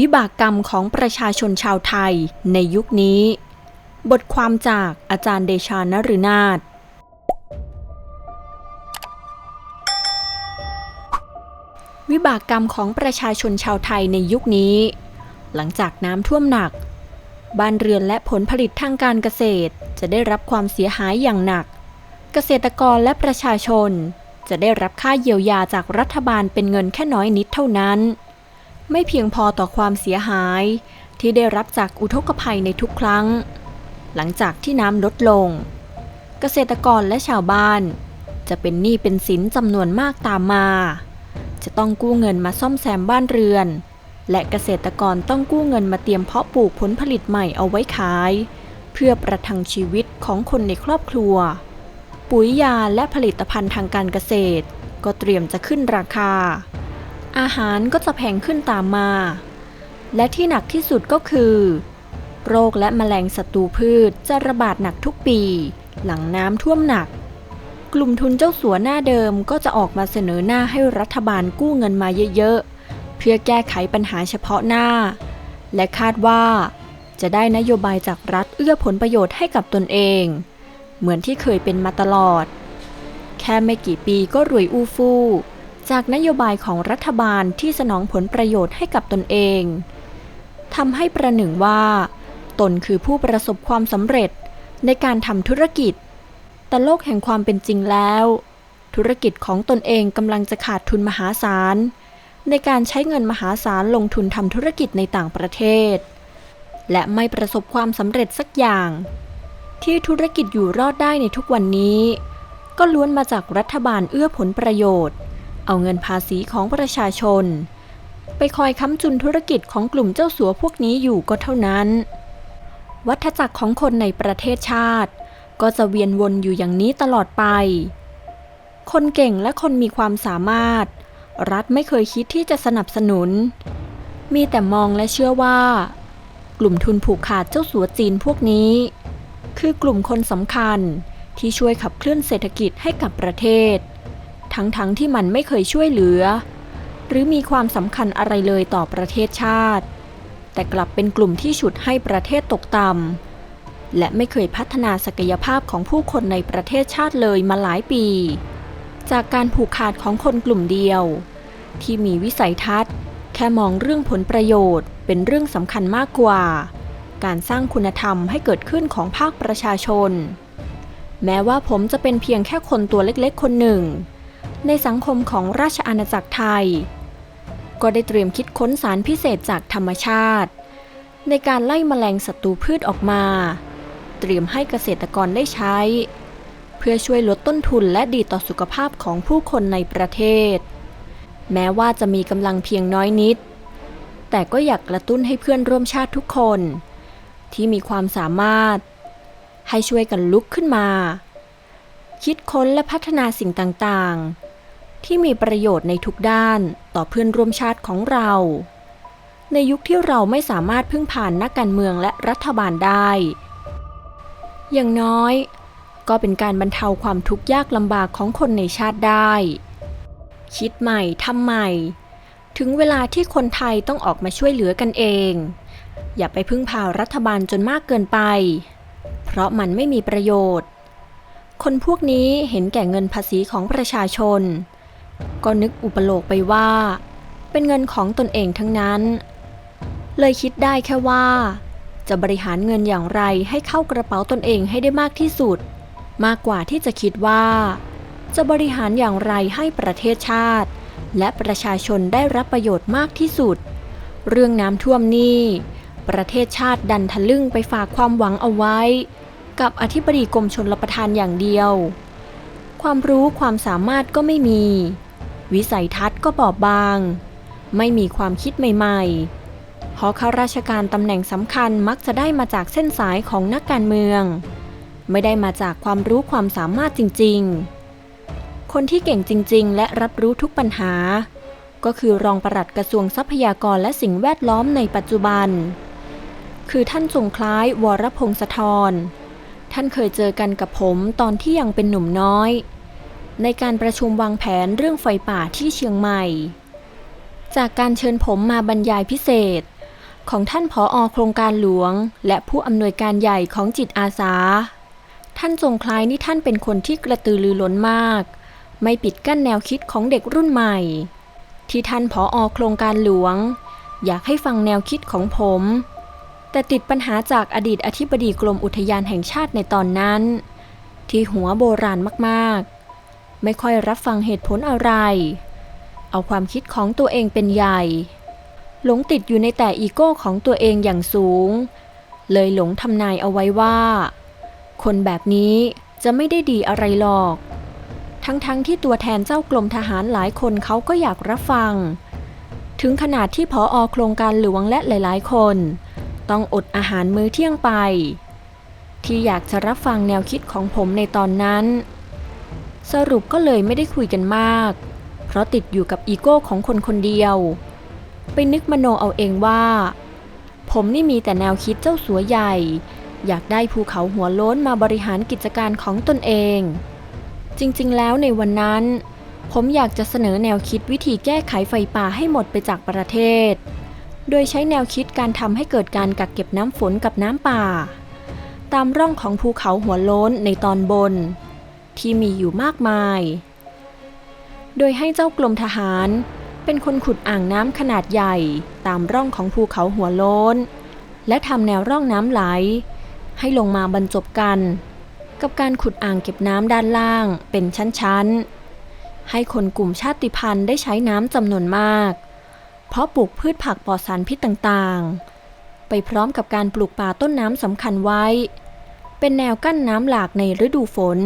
วิบากกรรมของประชาชนชาวไทยในยุคนี้ บทความจากอาจารย์เดชานฤนาถวิบากกรรมของประชาชนชาวไทยในยุคนี้ หลังจากน้ำท่วมหนัก บ้านเรือนและผลผลิตทางการเกษตรจะได้รับความเสียหายอย่างหนัก เกษตรกรและประชาชนจะได้รับค่าเยียวยาจากรัฐบาลเป็นเงินแค่น้อยนิดเท่านั้น ไม่เพียงพอต่อความเสียหายที่ได้รับจากอุทกภัยในทุกครั้ง หลังจากที่น้ำลดลง เกษตรกรและชาวบ้าน จะเป็นหนี้เป็นสินจำนวนมากตามมา จะต้องกู้เงินมาซ่อมแซมบ้านเรือน และเกษตรกรต้องกู้เงินมาเตรียมเพาะปลูกผลผลิตใหม่เอาไว้ขาย เพื่อประทังชีวิตของคนในครอบครัว ปุ๋ยยาและผลิตภัณฑ์ทางการเกษตร ก็เตรียมจะขึ้นราคา อาหารก็จะแพงขึ้นตามมา และที่หนักที่สุดก็คือ โรคและแมลงศัตรูพืชจะระบาดหนักทุกปี หลังน้ำท่วมหนัก กลุ่มทุนเจ้าสัวหน้าเดิมก็จะออกมาเสนอหน้าให้รัฐบาลกู้เงินมาเยอะๆ เพื่อแก้ไขปัญหาเฉพาะหน้า และคาดว่า จะได้นโยบายจากรัฐเอื้อผลประโยชน์ให้กับตนเอง เหมือนที่เคยเป็นมาตลอด แค่ไม่กี่ปีก็รวยอู้ฟู่ จากนโยบายของรัฐบาลที่สนองผลประโยชน์ให้กับตนเองทำให้ประหนึ่งว่า ตนคือผู้ประสบความสำเร็จในการทำธุรกิจ แต่โลกแห่งความเป็นจริงแล้ว ธุรกิจของตนเองกำลังจะขาดทุนมหาศาล ในการใช้เงินมหาศาลลงทุนทำธุรกิจในต่างประเทศ และไม่ประสบความสำเร็จสักอย่าง ที่ธุรกิจอยู่รอดได้ในทุกวันนี้ ก็ล้วนมาจากรัฐบาลเอื้อผลประโยชน์ เอาเงินภาษีของประชาชน ไปคอยค้ำจุนธุรกิจของกลุ่มเจ้าสัวพวกนี้อยู่ก็เท่านั้น วัฏจักรของคนในประเทศชาติ ก็จะเวียนวนอยู่อย่างนี้ตลอดไป คนเก่งและคนมีความสามารถ รัฐไม่เคยคิดที่จะสนับสนุน มีแต่มองและเชื่อว่า กลุ่มทุนผูกขาดเจ้าสัวจีนพวกนี้ คือกลุ่มคนสำคัญที่ช่วยขับเคลื่อนเศรษฐกิจให้กับประเทศ ทั้งๆทที่มันไม่เคยช่วยเหลือ หรือมีความสำคัญอะไรเลยต่อประเทศชาติ แต่กลับเป็นกลุ่มที่ฉุดให้ประเทศตกต่ำและไม่เคยพัฒนาศักยภาพของผู้คนในประเทศชาติเลยมาหลายปี จากการผูกขาดของคนกลุ่มเดียว ที่มีวิสัยทัศน์ แค่มองเรื่องผลประโยชน์เป็นเรื่องสำคัญมากกว่า การสร้างคุณธรรมให้เกิดขึ้นของภาคประชาชนแม้ว่าผมจะเป็นเพียงแค่คนตัวเล็กๆ คนหนึ่ง ในสังคมของราชอาณาจักรไทย ก็ได้เตรียมคิดค้นสารพิเศษจากธรรมชาติ ในการไล่แมลงศัตรูพืชออกมา เตรียมให้เกษตรกรได้ใช้ เพื่อช่วยลดต้นทุนและดีต่อสุขภาพของผู้คนในประเทศ แม้ว่าจะมีกำลังเพียงน้อยนิด แต่ก็อยากกระตุ้นให้เพื่อนร่วมชาติทุกคน ที่มีความสามารถ ให้ช่วยกันลุกขึ้นมาคิดค้นและพัฒนาสิ่งต่าง ๆ ที่มีประโยชน์ในทุกด้านต่อเพื่อนร่วมชาติของเรา ในยุคที่เราไม่สามารถพึ่งผ่านนักการเมืองและรัฐบาลได้ อย่างน้อย ก็เป็นการบรรเทาความทุกข์ยากลำบากของคนในชาติได้ คิดใหม่ทำใหม่ ถึงเวลาที่คนไทยต้องออกมาช่วยเหลือกันเอง อย่าไปพึ่งพารัฐบาลจนมากเกินไป เพราะมันไม่มีประโยชน์คนพวกนี้เห็นแก่เงินภาษีของประชาชน ก็นึกอุปโลกไปว่า เป็นเงินของตนเองทั้งนั้น เลยคิดได้แค่ว่า จะบริหารเงินอย่างไรให้เข้ากระเป๋าตนเองให้ได้มากที่สุด มากกว่าที่จะคิดว่า จะบริหารอย่างไรให้ประเทศชาติ และประชาชนได้รับประโยชน์มากที่สุด เรื่องน้ำท่วมนี่ประเทศชาติดันทะลึ่งไปฝากความหวังเอาไว้ กับอธิบดีกรมชนรับประทานอย่างเดียว ความรู้ความสามารถก็ไม่มี วิสัยทัศน์ก็บอบบาง ไม่มีความคิดใหม่ ๆ เพราะข้าราชการตำแหน่งสำคัญมักจะได้มาจากเส้นสายของนักการเมือง ไม่ได้มาจากความรู้ความสามารถจริง ๆ คนที่เก่งจริง ๆ และรับรู้ทุกปัญหา ก็คือรองปลัดกระทรวงทรัพยากรและสิ่งแวดล้อมในปัจจุบัน คือท่านทรงคล้ายวรพงศธรท่านเคยเจอกันกับผมตอนที่ยังเป็นหนุ่มน้อย ในการประชุมวางแผนเรื่องไฟป่าที่เชียงใหม่ จากการเชิญผมมาบรรยายพิเศษ ของท่านผออโครงการหลวง และผู้อำนวยการใหญ่ของจิตอาสา ท่านทรงคล้ายนี่ท่านเป็นคนที่กระตือรือร้นมาก ไม่ปิดกั้นแนวคิดของเด็กรุ่นใหม่ ที่ท่านผออโครงการหลวง อยากให้ฟังแนวคิดของผม แต่ติดปัญหาจากอดีตอธิบดีกรมอุทยานแห่งชาติในตอนนั้น ที่หัวโบราณมากๆ ไม่ค่อยรับฟังเหตุผลอะไร เอาความคิดของตัวเองเป็นใหญ่ หลงติดอยู่ในแต่อีโก้ของตัวเองอย่างสูง เลยหลงทำนายเอาไว้ว่า คนแบบนี้จะไม่ได้ดีอะไรหรอก ทั้งๆทที่ตัวแทนเจ้ากรมทหารหลายคนเขาก็อยากรับฟัง ถึงขนาดที่พออโครงการหลวงและหลายๆ คน ต้องอดอาหารมื้อเที่ยงไป ที่อยากจะรับฟังแนวคิดของผมในตอนนั้น สรุปก็เลยไม่ได้คุยกันมาก เพราะติดอยู่กับอีโก้ของคนคนเดียว ไปนึกมโนเอาเองว่า ผมนี่มีแต่แนวคิดเจ้าสัวใหญ่ อยากได้ภูเขาหัวโล้นมาบริหารกิจการของตนเอง จริงๆ แล้วในวันนั้น ผมอยากจะเสนอแนวคิดวิธีแก้ไขไฟป่าให้หมดไปจากประเทศ โดยใช้แนวคิดการทำให้เกิดการกักเก็บน้ำฝนกับน้ำป่า ตามร่องของภูเขาหัวโล้นในตอนบน ที่มีอยู่มากมาย โดยให้เจ้ากรมทหารเป็นคนขุดอ่างน้ำขนาดใหญ่ตามร่องของภูเขาหัวโล้น และทำแนวร่องน้ำไหล ให้ลงมาบรรจบกัน กับการขุดอ่างเก็บน้ำด้านล่างเป็นชั้นๆ ให้คนกลุ่มชาติพันธุ์ได้ใช้น้ำจำนวนมาก เพราะปลูกพืชผักปลอดสารพิษต่างๆ ไปพร้อมกับการปลูกป่าต้นน้ำสำคัญไว้ เป็นแนวกั้นน้ำหลากในฤดูฝน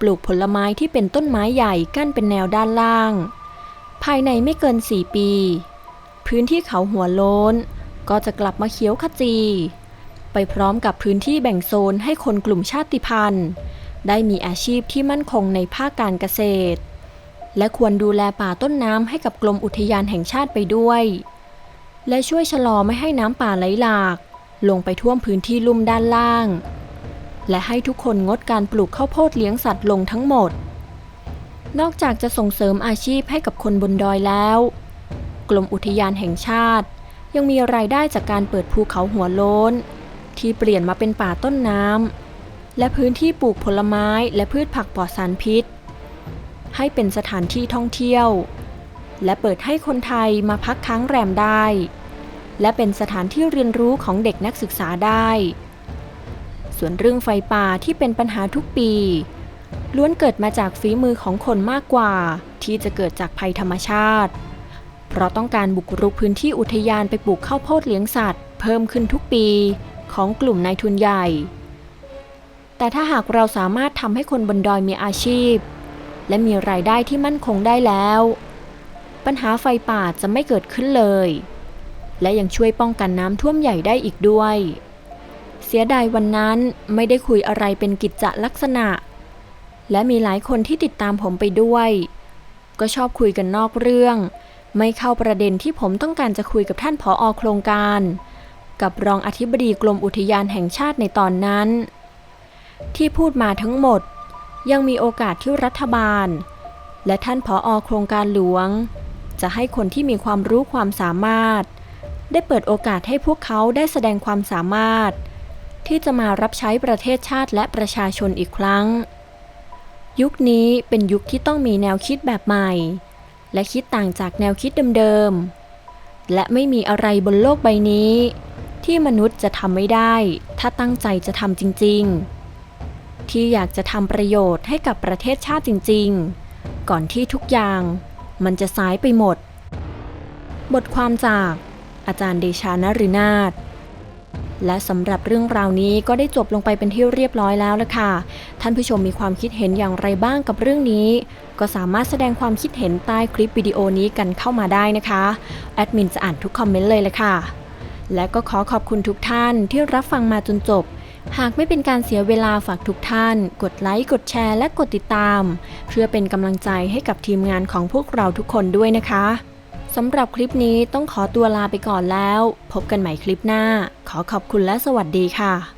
ปลูกผลไม้ที่เป็นต้นไม้ใหญ่กั้นเป็นแนวด้านล่าง ภายในไม่เกิน 4 ปี พื้นที่เขาหัวโล้น ก็จะกลับมาเขียวขจี ไปพร้อมกับพื้นที่แบ่งโซนให้คนกลุ่มชาติพันธุ์ ได้มีอาชีพที่มั่นคงในภาคการเกษตร และควรดูแลป่าต้นน้ำให้กับกรมอุทยานแห่งชาติไปด้วย และช่วยชะลอไม่ให้น้ำป่าไหลหลาก ลงไปท่วมพื้นที่ลุ่มด้านล่าง และให้ทุกคนงดการปลูกข้าวโพดเลี้ยงสัตว์ลงทั้งหมด นอกจากจะส่งเสริมอาชีพให้กับคนบนดอยแล้ว กรมอุทยานแห่งชาติ ยังมีรายได้จากการเปิดภูเขาหัวโล้น ที่เปลี่ยนมาเป็นป่าต้นน้ำและพื้นที่ปลูกผลไม้และพืชผักปลอดสารพิษ ให้เป็นสถานที่ท่องเที่ยว และเปิดให้คนไทยมาพักค้างแรมได้ และเป็นสถานที่เรียนรู้ของเด็กนักศึกษาได้ ส่วนเรื่องไฟป่าที่เป็นปัญหาทุกปี ล้วนเกิดมาจากฝีมือของคนมากกว่า ที่จะเกิดจากภัยธรรมชาติ เพราะต้องการบุกรุกพื้นที่อุทยานไปปลูกข้าวโพดเลี้ยงสัตว์ เพิ่มขึ้นทุกปีของกลุ่มนายทุนใหญ่ แต่ถ้าหากเราสามารถทำให้คนบนดอยมีอาชีพ และมีรายได้ที่มั่นคงได้แล้ว ปัญหาไฟป่าจะไม่เกิดขึ้นเลย และยังช่วยป้องกันน้ำท่วมใหญ่ได้อีกด้วย เสียดายวันนั้นไม่ได้คุยอะไรเป็นกิจจลักษณะ และมีหลายคนที่ติดตามผมไปด้วย ก็ชอบคุยกันนอกเรื่อง ไม่เข้าประเด็นที่ผมต้องการจะคุยกับท่านผออโครงการ กับรองอธิบดีกรมอุทยานแห่งชาติในตอนนั้น ที่พูดมาทั้งหมด ยังมีโอกาสที่รัฐบาล และท่านผออโครงการหลวง จะให้คนที่มีความรู้ความสามารถ ได้เปิดโอกาสให้พวกเขาได้แสดงความสามารถ ที่จะมารับใช้ประเทศชาติและประชาชนอีกครั้ง ยุคนี้เป็นยุคที่ต้องมีแนวคิดแบบใหม่ และคิดต่างจากแนวคิดเดิมๆ และไม่มีอะไรบนโลกใบนี้ ที่มนุษย์จะทำไม่ได้ ถ้าตั้งใจจะทำจริง ๆ ที่อยากจะทำประโยชน์ให้กับประเทศชาติจริง ๆ ก่อนที่ทุกอย่างมันจะสายไปหมด บทความจากอาจารย์เดชานฤนาถ และสำหรับเรื่องราวนี้ก็ได้จบลงไปเป็นที่เรียบร้อยแล้วละค่ะ ท่านผู้ชมมีความคิดเห็นอย่างไรบ้างกับเรื่องนี้ ก็สามารถแสดงความคิดเห็นใต้คลิปวิดีโอนี้กันเข้ามาได้นะคะ แอดมินจะอ่านทุกคอมเมนต์เลยละค่ะ และก็ขอขอบคุณทุกท่านที่รับฟังมาจนจบ หากไม่เป็นการเสียเวลาฝากทุกท่าน กดไลค์ กดแชร์ และกดติดตาม เพื่อเป็นกำลังใจให้กับทีมงานของพวกเราทุกคนด้วยนะคะ สำหรับคลิปนี้ต้องขอตัวลาไปก่อนแล้ว พบกันใหม่คลิปหน้า ขอขอบคุณและสวัสดีค่ะ